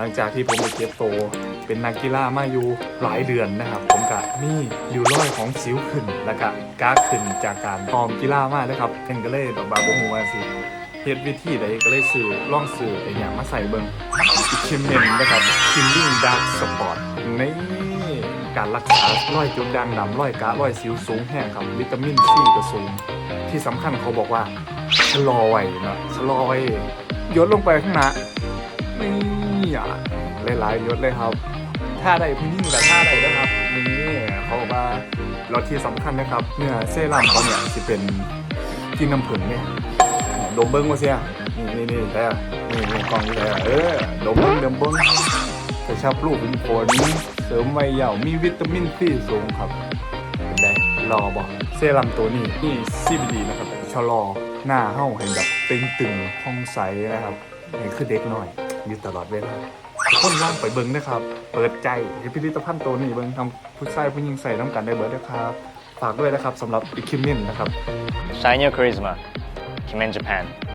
หลังจากที่ผมไปเก็บโต เป็นนักกีฬามาอยู่หลายเดือนนะครับ ผมกะมีอยู่ร้อยของสิวขึ้นแล้วก็กล้าขึ้นจากการฟอมกีฬามากนะครับเห็นก็เลยแบบบาบหัวาสิเฮ็ดวิธีใดก็เลยสื่อล่องสื่อไอ้เนี่ยมาใส่เบิงอีกชิมเมนนะครับคิมลิ่งดาร์กสปอร์ตนี่การรักษาร้อยจุดด่างดำร้อยกะร้อยสิวสูงแห้งครับวิตามินซีก็สูง ที่สำคัญเขาบอกว่าชะลอไว้นะชะลอไว้ยดลงไปข้างหน้านี่ อะหลายๆยศเลยครับท่าใดพื้นที่แต่ท่าใดนะครับนี่เขาบอกว่าแล้วที่สำคัญนะครับเนื้อเซรั่มเขาเนี่ยจะเป็นกินน้ำผึ้งเนี่ยดมเบิ้งว่าเสียนี่นี่นี่แต่นี่นี่กล้องนี่แต่เออดมเบิ้งดมเบิ้งกระชับรูปเป็นผลเสริมวัยเยาว์มีวิตามินซีสูงครับเป็นไงรอบอกเซรั่มตัวนี้นี่ CBD นะครับชะลอหน้าเห้าให้แบบตึงๆผ่องใสนะครับนี่คือเด็กหน่อย อยู่ตลอดเวลาคนล่างไปเบิ้งนะครับ เปิดใจให้พิพิธภัณฑ์ตัวนี้เบิ้งทำผู้ชายผู้หญิงใส่น้ำกันได้เบิร์ดนะครับ ฝากด้วยนะครับสำหรับอิคิมินนะครับ Shine your charisma. Kimen Japan.